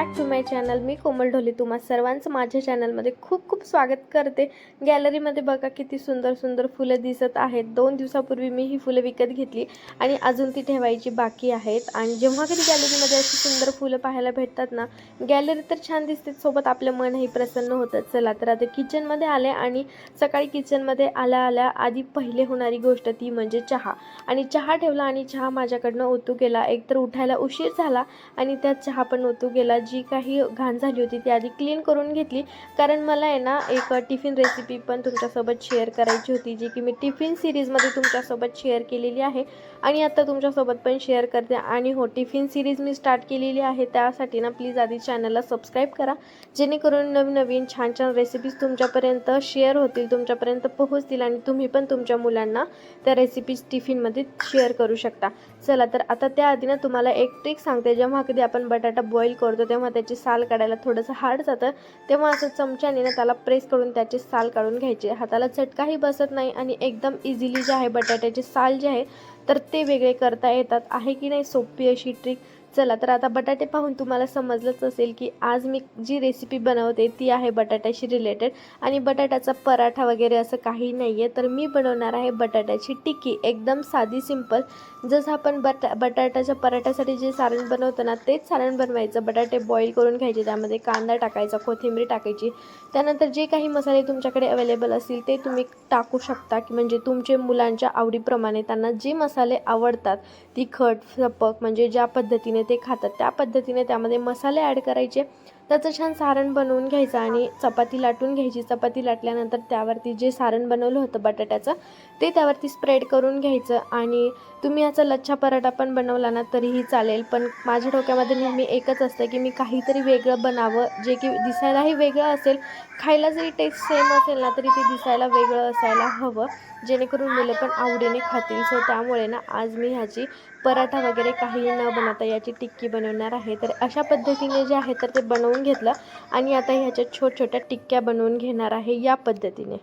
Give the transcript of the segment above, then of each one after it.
Back to my channel मी कोमल ढोले तुम्हा सर्वांचं माझ्या चॅनलमध्ये खूप खूप स्वागत करते. गॅलरीमध्ये बघा किती सुंदर सुंदर फुलं दिसत आहेत. दोन दिवसापूर्वी मी ही फुलं विकत घेतली आणि अजून ती ठेवायची बाकी आहेत. आणि जेव्हा कधी गॅलरीमध्ये अशी सुंदर फुलं पाहायला भेटतात ना गॅलरी तर छान दिसते. सोबत आपलं मनही प्रसन्न होतं. चला तर आता किचनमध्ये आले आणि सकाळी किचनमध्ये आल्या आल्या आधी पहिले होणारी गोष्ट ती म्हणजे चहा. आणि चहा ठेवला आणि चहा माझ्याकडनं ओतू गेला. एकतर उठायला उशीर झाला आणि त्यात चहा पण ओतू गेला. जी काही घाण झाली होती ती आधी क्लीन करून घेतली. कारण मला आहे ना एक टिफिन रेसिपी पण तुमच्यासोबत शेअर करायची होती जी की मी टिफिन सिरीजमध्ये तुमच्यासोबत शेअर केलेली आहे. आणि आता तुमच्यासोबत पण शेअर करते. आणि हो टिफिन सिरीज मी स्टार्ट केलेली आहे. त्यासाठी ना प्लीज आधी चॅनलला सबस्क्राईब करा. जेणेकरून नवीन नवीन छान छान रेसिपीज तुमच्यापर्यंत शेअर होतील तुमच्यापर्यंत पोहोचतील आणि तुम्ही पण तुमच्या मुलांना त्या रेसिपीज टिफिनमध्ये शेअर करू शकता. चला तर आता त्याआधी ना तुम्हाला एक ट्रिक सांगते. जेव्हा कधी आपण बटाटा बॉईल करतो तेव्हा त्याची साल काढायला थोडंसं हार्ड जातं. तेव्हा असं चमच्याने ना त्याला प्रेस करून त्याची साल काढून घ्यायचे. हाताला चटकाही बसत नाही आणि एकदम इझिली जे आहे बटाट्याची साल जे आहे तर ते वेगळे करता येतात. आहे की नाही सोपी अशी ट्रिक चला तर आता बटाटे पाहून तुम्हाला समजलंच असेल की आज मी जी रेसिपी बनवते ती आहे बटाट्याशी रिलेटेड आणि बटाट्याचा पराठा वगैरे असं काही नाही आहे तर मी बनवणार आहे बटाट्याची टिक्की. एकदम साधी सिंपल जसं आपण बटा बटाट्याच्या पराठ्यासाठी जे सारण बनवतो ना तेच सारण बनवायचं. बटाटे बॉईल करून घ्यायचे त्यामध्ये कांदा टाकायचा कोथिंबीर टाकायची. त्यानंतर जे काही मसाले तुमच्याकडे अवेलेबल असतील ते तुम्ही टाकू शकता. की म्हणजे तुमचे मुलांच्या आवडीप्रमाणे त्यांना जे मसाले आवडतात तिखट सपक म्हणजे ज्या पद्धतीने ते खातात त्या पद्धतीने त्यामध्ये मसाले ॲड करायचे. त्याचं छान सारण बनवून घ्यायचं आणि चपाती लाटून घ्यायची. चपाती लाटल्यानंतर त्यावरती जे सारण बनवलं होतं बटाट्याचं ते त्यावरती स्प्रेड करून घ्यायचं. आणि तुम्ही याचा लच्छा पराठा पण बनवला ना तरीही चालेल. पण माझ्या डोक्यामध्ये नेहमी एकच असतं की मी काहीतरी वेगळं बनावं. जे की दिसायलाही वेगळं असेल खायला जरी टेस्ट सेम असेल ना तरी ते दिसायला वेगळं असायला हवं. जेणेकरून मुलं पण आवडीने खातील. सो त्यामुळे ना आज मी ह्याची पराठा वगैरे काही न बनवता याची टिक्की बनवणार आहे. तर अशा पद्धतीने जे आहे तर ते बनवून घेतलं आणि आता ह्याच्या छोट छोट्या टिक्क्या बनवून घेणार आहे या पद्धतीने.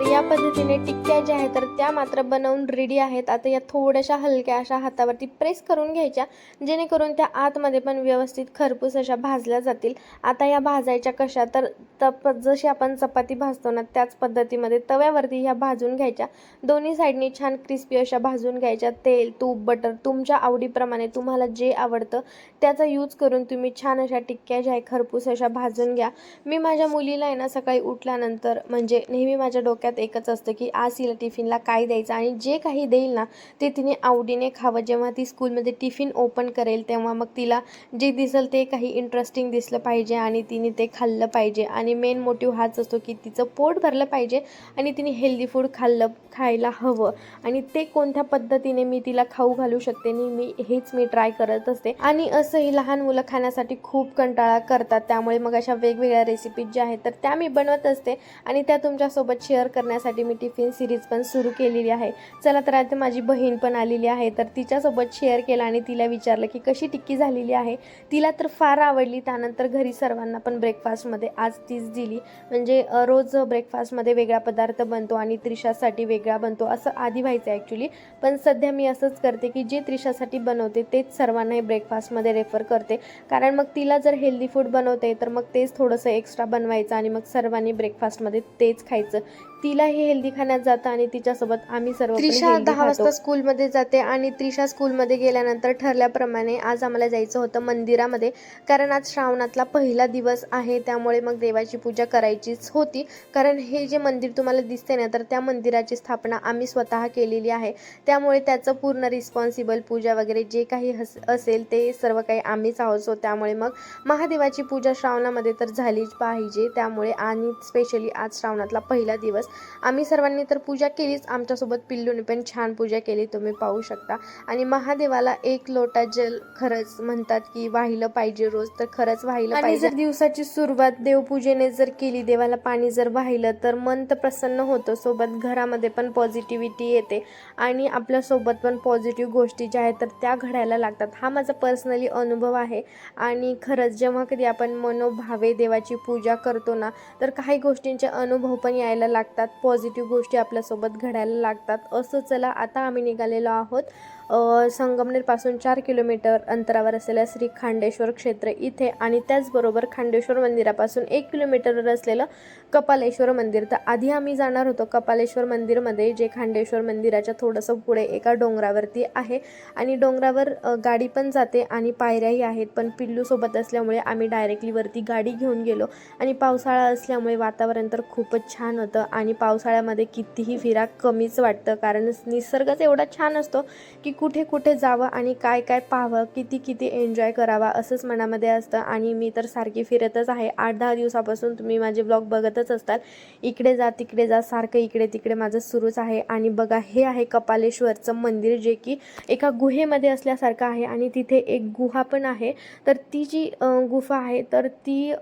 तर या पद्धतीने टिक्क्या ज्या आहेत तर त्या मात्र बनवून रेडी आहेत. आता या थोड्याशा हलक्या अशा हातावरती प्रेस करून घ्यायच्या जेणेकरून त्या आतमध्ये पण व्यवस्थित खरपूस अशा भाजल्या जातील. आता या भाजायच्या कशा तर तप जशी आपण चपाती भाजतो ना त्याच पद्धतीमध्ये तव्यावरती ह्या भाजून घ्यायच्या. दोन्ही साईडनी छान क्रिस्पी अशा भाजून घ्यायच्या. तेल तूप बटर तुमच्या आवडीप्रमाणे तुम्हाला जे आवडतं त्याचा यूज करून तुम्ही छान अशा टिक्क्या ज्या आहे खरपूस अशा भाजून घ्या. मी माझ्या मुलीला आहे ना सकाळी उठल्यानंतर म्हणजे नेहमी माझ्या डोक्यात एकच असतं की आज तिला टिफिनला काय द्यायचं आणि जे काही देईल ना ते तिने आवडीने खावं. जेव्हा ती स्कूलमध्ये टिफिन ओपन करेल तेव्हा मग तिला जे दिसेल ते काही इंटरेस्टिंग दिसलं पाहिजे आणि तिने ते खाल्लं पाहिजे. आणि मेन मोटिव्ह हाच असतो की तिचं पोट भरलं पाहिजे आणि तिने हेल्दी फूड खाल्लं खायला हवं. आणि ते कोणत्या पद्धतीने मी तिला खाऊ घालू शकते नेहमी हेच मी ट्राय करत असते. आणि असंही लहान मुलं खाण्यासाठी खूप कंटाळा करतात. त्यामुळे मग अशा वेगवेगळ्या रेसिपीज ज्या आहेत तर त्या मी बनवत असते आणि त्या तुमच्यासोबत शेअर कर करण्यासाठी मी टिफिन सिरीज पण सुरू केलेली आहे. चला तर आता माझी बहीण पण आलेली आहे. तर तिच्यासोबत शेअर केलं आणि तिला विचारलं की कशी टिक्की झालेली आहे? तिला तर फार आवडली. त्यानंतर घरी सर्वांना पण ब्रेकफास्टमध्ये आज तीच दिली. म्हणजे रोज ब्रेकफास्टमध्ये वेगळा पदार्थ बनतो आणि त्रिशासाठी वेगळा बनतो असं आधी व्हायचं ॲक्च्युली पण सध्या मी असंच करते की जे त्रिशासाठी बनवते तेच सर्वांनाही ब्रेकफास्टमध्ये रेफर करते. कारण मग तिला जर हेल्दी फूड बनवते तर मग तेच थोडंसं एक्स्ट्रा बनवायचं आणि मग सर्वांनी ब्रेकफास्टमध्ये तेच खायचं. तिलाही हेल्दी खाण्यात जातं आणि तिच्यासोबत आम्ही सर्व त्रिशा दहा. वाजता स्कूलमध्ये जाते आणि त्रिशा स्कूलमध्ये गेल्यानंतर ठरल्याप्रमाणे आज आम्हाला जायचं होतं मंदिरामध्ये. कारण आज श्रावणातला पहिला दिवस आहे त्यामुळे मग देवाची पूजा करायचीच होती. कारण हे जे मंदिर तुम्हाला दिसते ना तर त्या मंदिराची स्थापना आम्ही स्वतः केलेली आहे. त्यामुळे त्याचं पूर्ण रिस्पॉन्सिबल पूजा वगैरे जे काही हस असेल ते सर्व काही आम्हीच आहोत. सो त्यामुळे मग महादेवाची पूजा श्रावणामध्ये तर झालीच पाहिजे. त्यामुळे आणि स्पेशली आज श्रावणातला पहिला दिवस आम्ही सर्वांनी तर पूजा केलीच आमच्यासोबत पिल्लूने पण छान पूजा केली तुम्ही पाहू शकता. आणि महादेवाला एक लोटा जल खरंच म्हणतात की वाहिलं पाहिजे रोज तर खरंच वाहिलं आणि पाहिजे. जर दिवसाची सुरुवात देवपूजेने जर केली देवाला पाणी जर वाहिलं तर मन तर प्रसन्न होतं सोबत घरामध्ये पण पॉझिटिव्हिटी येते. आणि आपल्यासोबत पण पॉझिटिव्ह गोष्टी ज्या आहेत तर त्या घडायला लागतात. हा माझा पर्सनली अनुभव आहे. आणि खरंच जेव्हा कधी आपण मनोभावे देवाची पूजा करतो ना तर काही गोष्टींचे अनुभव पण यायला लागतात. पॉझिटिव्ह गोष्टी आपल्यासोबत घडायला लागतात. असं चला आता आम्ही निघालेलो आहोत. संगमनेरपासून चार किलोमीटर अंतरावर असलेल्या श्री खांडेश्वर क्षेत्र इथे आणि त्याचबरोबर खांडेश्वर मंदिरापासून एक किलोमीटरवर असलेलं कपालेश्वर मंदिर. तर आधी आम्ही जाणार होतो कपालेश्वर मंदिरमध्ये जे खांडेश्वर मंदिराच्या थोडंसं पुढे एका डोंगरावरती आहे आणि डोंगरावर गाडी पण जाते आणि पायऱ्याही आहेत. पण पिल्लूसोबत असल्यामुळे आम्ही डायरेक्टली वरती गाडी घेऊन गेलो आणि पावसाळा असल्यामुळे वातावरण तर खूपच छान होतं आणि पावसाळ्यामध्ये कितीही फिरा कमीच वाटतं कारण निसर्गच एवढा छान असतो की कुठे कुठे जावं आणि काय काय पाहावं किती किती एन्जॉय करावा असंच मनामध्ये असतं. आणि मी तर सारखी फिरतच आहे. आठ दहा दिवसापासून तुम्ही माझे ब्लॉग बघतच असतात. इकडे जा तिकडे जा सारखं इकडे तिकडे माझं सुरूच आहे. आणि बघा हे आहे कपालेश्वरचं मंदिर जे की एका गुहेमध्ये असल्यासारखं आहे आणि तिथे एक गुहा पण आहे. तर ती जी गुफा आहे तर ती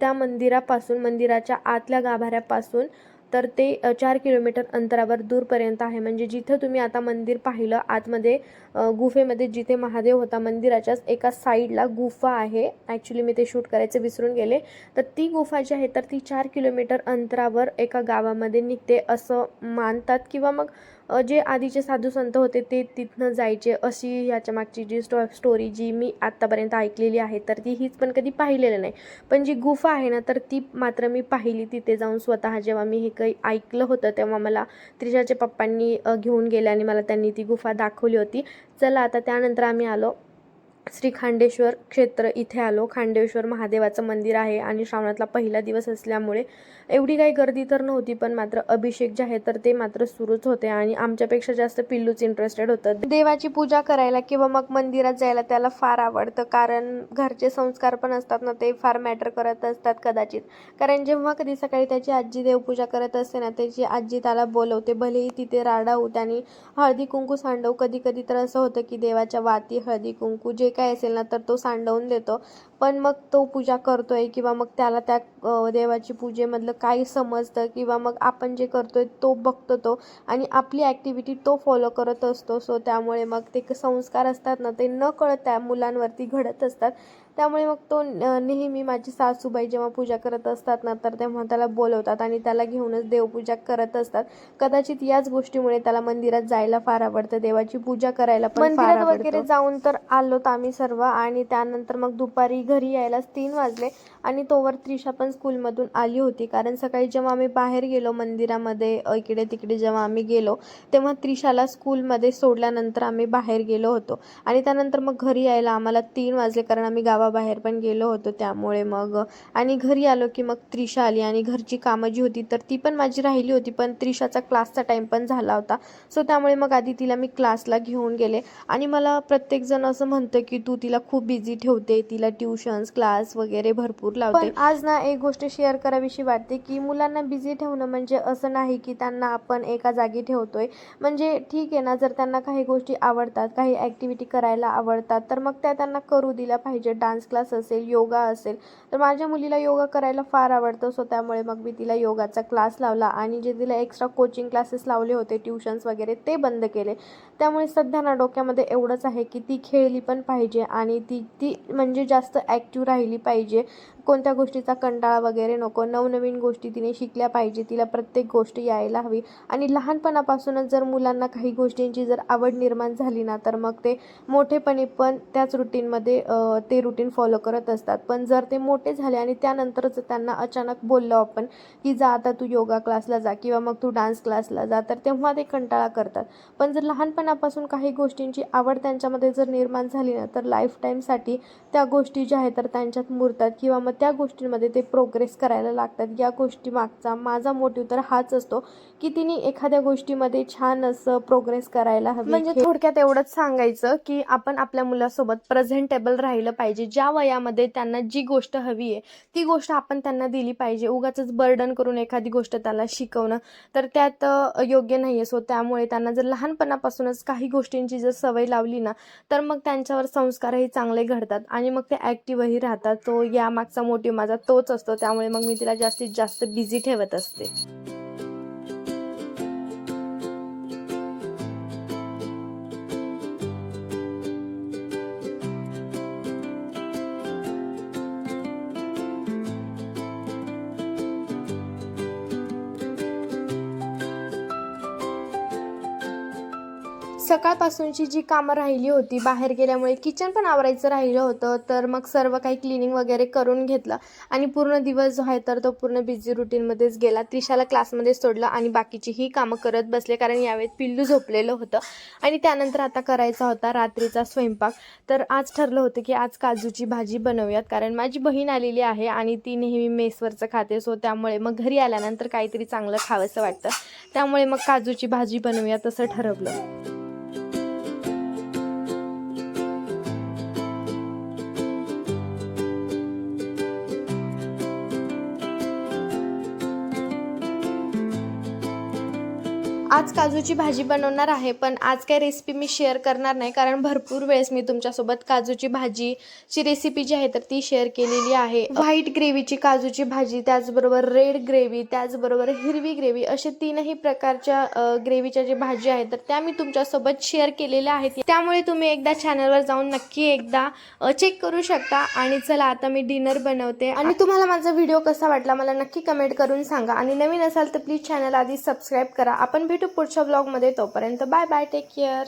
त्या मंदिरापासून मंदिराच्या आतल्या गाभाऱ्यापासून तर ते चार किलोमीटर अंतरावर दूरपर्यंत आहे. म्हणजे जिथं तुम्ही आता मंदिर पाहिलं आतमध्ये गुफेमध्ये जिथे महादेव होता मंदिराच्याच एका साईडला गुफा आहे. ॲक्च्युली मी ते शूट करायचे विसरून गेले. तर ती गुफा जी आहे तर ती चार किलोमीटर अंतरावर एका गावामध्ये निघते असं मानतात. किंवा मग जे आधीचे साधू संत होते ते तिथनं जायचे. अशी ह्याच्या मागची जी स्टो स्टोरी जी मी आत्तापर्यंत ऐकलेली आहे तर ती हीच पण कधी पाहिलेलं नाही. पण जी गुफा आहे ना तर ती मात्र मी पाहिली. तिथे जाऊन स्वतः जेव्हा मी हे काही ऐकलं होतं तेव्हा मला त्रिशाच्या पप्पांनी घेऊन गेले आणि मला त्यांनी ती गुफा दाखवली होती. चला आता त्यानंतर आम्ही आलो. श्री खांडेश्वर क्षेत्र इथे आलो. खांडेश्वर महादेवाचं मंदिर आहे आणि श्रावणातला पहिला दिवस असल्यामुळे एवढी काही गर्दी तर नव्हती पण मात्र अभिषेक जे आहे तर ते मात्र सुरूच होते आणि आमच्यापेक्षा जास्त पिल्लूच इंटरेस्टेड होतं. देवाची पूजा करायला किंवा मग मंदिरात जायला त्याला फार आवडतं कारण घरचे संस्कार पण असतात ना ते फार मॅटर करत असतात कदाचित. कारण जेव्हा कधी सकाळी त्याची आजी देवपूजा करत असते ना त्याची आजी त्याला बोलवते भलेही तिथे राडावू त्याने हळदी कुंकू सांडव कधी कधी तर असं होतं की देवाच्या वाती हळदी कुंकू जे काय असेल ना तर तो सांडवून देतो. पण मग तो पूजा करतोय किंवा मग त्याला त्या देवाची पूजेमधलं काय समजतं किंवा मग आपण जे करतोय तो बघतो तो आणि आपली ॲक्टिव्हिटी तो फॉलो करत असतो. सो त्यामुळे मग ते संस्कार असतात ना ते न कळत त्या मुलांवरती घडत असतात. त्यामुळे मग तो नेहमी माझी सासूबाई जेव्हा पूजा करत असतात ना तर तेव्हा त्याला बोलवतात आणि त्याला घेऊनच देवपूजा करत असतात. कदाचित याच गोष्टीमुळे त्याला मंदिरात जायला फार आवडतं देवाची पूजा करायला पण मंदिरात. वगैरे जाऊन तर आलोत आम्ही सर्व आणि त्यानंतर मग दुपारी घरी यायलाच तीन वाजले आणि तोवर त्रिशा पण स्कूलमधून आली होती. कारण सकाळी जेव्हा आम्ही बाहेर गेलो मंदिरामध्ये इकडे तिकडे जेव्हा आम्ही गेलो तेव्हा त्रिशाला स्कूलमध्ये सोडल्यानंतर आम्ही बाहेर गेलो होतो. आणि त्यानंतर मग घरी यायला आम्हाला तीन वाजले कारण आम्ही गावाबाहेर पण गेलो होतो. त्यामुळे मग आणि घरी आलो की मग त्रिशा आली आणि घरची कामं जी होती तर ती पण माझी राहिली होती. पण त्रिशाचा क्लासचा टाईम पण झाला होता. सो त्यामुळे मग आधी तिला मी क्लासला घेऊन गेले. आणि मला प्रत्येकजण असं म्हणतं की तू तिला खूप बिझी ठेवते तिला ट्युशन्स क्लास वगैरे भरपूर लावते. पण आज ना एक गोष्ट शेअर करावीशी वाटते की मुलांना बिझी ठेवणं म्हणजे असं नाही की त्यांना आपण एका जागी ठेवतोय. म्हणजे ठीक आहे ना जर त्यांना काही गोष्टी आवडतात काही ॲक्टिव्हिटी करायला आवडतात तर मग त्या त्यांना करू दिल्या पाहिजे. डान्स क्लास असेल योगा असेल तर माझ्या मुलीला योगा करायला फार आवडतं. सो त्यामुळे मग मी तिला योगाचा क्लास लावला आणि जे तिला एक्स्ट्रा कोचिंग क्लासेस लावले होते ट्युशन्स वगैरे ते बंद केले. त्यामुळे सध्या ना डोक्यामध्ये एवढंच आहे की ती खेळली पण पाहिजे आणि ती ती म्हणजे जास्त ॲक्टिव्ह राहिली पाहिजे. कोणत्या गोष्टीचा कंटाळा वगैरे नको. नवनवीन गोष्टी तिने शिकल्या पाहिजे. तिला प्रत्येक गोष्ट यायला हवी. आणि लहानपणापासूनच जर मुलांना काही गोष्टींची जर आवड निर्माण झाली ना तर मग ते मोठेपणी पण त्याच रुटीनमध्ये ते रुटीन फॉलो करत असतात. पण जर ते मोठे झाले आणि त्यानंतरच त्यांना अचानक बोललो आपण की जा आता तू योगा क्लासला जा किंवा मग तू डान्स क्लासला जा तर तेव्हा ते कंटाळा करतात. पण जर लहानपणापासून काही गोष्टींची आवड त्यांच्यामध्ये जर निर्माण झाली ना तर लाईफ टाईमसाठी त्या गोष्टी ज्या आहेत तर त्यांच्यात मुरतात किंवा मग त्या गोष्टींमध्ये ते प्रोग्रेस करायला लागतात. या गोष्टी मागचा माझा मोटिव्ह तर हाच असतो की तिने एखाद्या गोष्टीमध्ये छान असं प्रोग्रेस करायला हवी. म्हणजे थोडक्यात एवढंच सांगायचं की आपण आपल्या मुलासोबत प्रेझेंटेबल राहिलं पाहिजे. ज्या वयामध्ये त्यांना जी गोष्ट हवी आहे ती गोष्ट आपण त्यांना दिली पाहिजे. उगाच बर्डन करून एखादी गोष्ट त्याला शिकवणं तर त्यात योग्य नाही आहे सो त्यामुळे त्यांना जर लहानपणापासूनच काही गोष्टींची जर सवय लावली ना तर मग त्यांच्यावर संस्कारही चांगले घडतात आणि मग ते ॲक्टिव्हही राहतात. तो यामागचा मोठी माझा तोच असतो त्यामुळे मग मी तिला जास्तीत जास्त बिझी ठेवत असते. सकाळपासूनची जी कामं राहिली होती बाहेर गेल्यामुळे किचन पण आवरायचं राहिलं होतं तर मग सर्व काही क्लिनिंग वगैरे करून घेतलं आणि पूर्ण दिवस जो आहे तर तो पूर्ण बिझी रुटीनमध्येच गेला. त्रिशाला क्लासमध्ये सोडलं आणि बाकीची ही कामं करत बसले कारण यावेळेत पिल्लू झोपलेलं होतं. आणि त्यानंतर आता करायचा होता रात्रीचा स्वयंपाक. तर आज ठरलं होतं की आज काजूची भाजी बनवूयात कारण माझी बहीण आलेली आहे आणि ती नेहमी मेसवरचं खाते सो त्यामुळे मग घरी आल्यानंतर काहीतरी चांगलं खावंसं वाटतं. त्यामुळे मग काजूची भाजी बनवूया तसं ठरवलं. आज काजूची भाजी बनवणार आहे पण आज काय रेसिपी मी शेअर करणार नाही कारण भरपूर वेळेस मी तुमच्यासोबत काजूची भाजीची रेसिपी जी आहे तर ती शेअर केलेली आहे. व्हाईट ग्रेव्हीची काजूची भाजी त्याचबरोबर रेड ग्रेव्ही त्याचबरोबर हिरवी ग्रेव्ही असे तीनही प्रकारच्या ग्रेव्हीच्या जे भाजी आहेत तर त्या मी तुमच्यासोबत शेअर केलेल्या आहेत. त्यामुळे तुम्ही एकदा चॅनलवर जाऊन नक्की एकदा चेक करू शकता. आणि चला आता मी डिनर बनवते. आणि तुम्हाला माझा व्हिडिओ कसा वाटला मला नक्की कमेंट करून सांगा. आणि नवीन असाल तर प्लीज चॅनल आधी सबस्क्राईब करा. आपण भेटू भेटू पुढच्या ब्लॉगमध्ये तोपर्यंत बाय बाय टेक केअर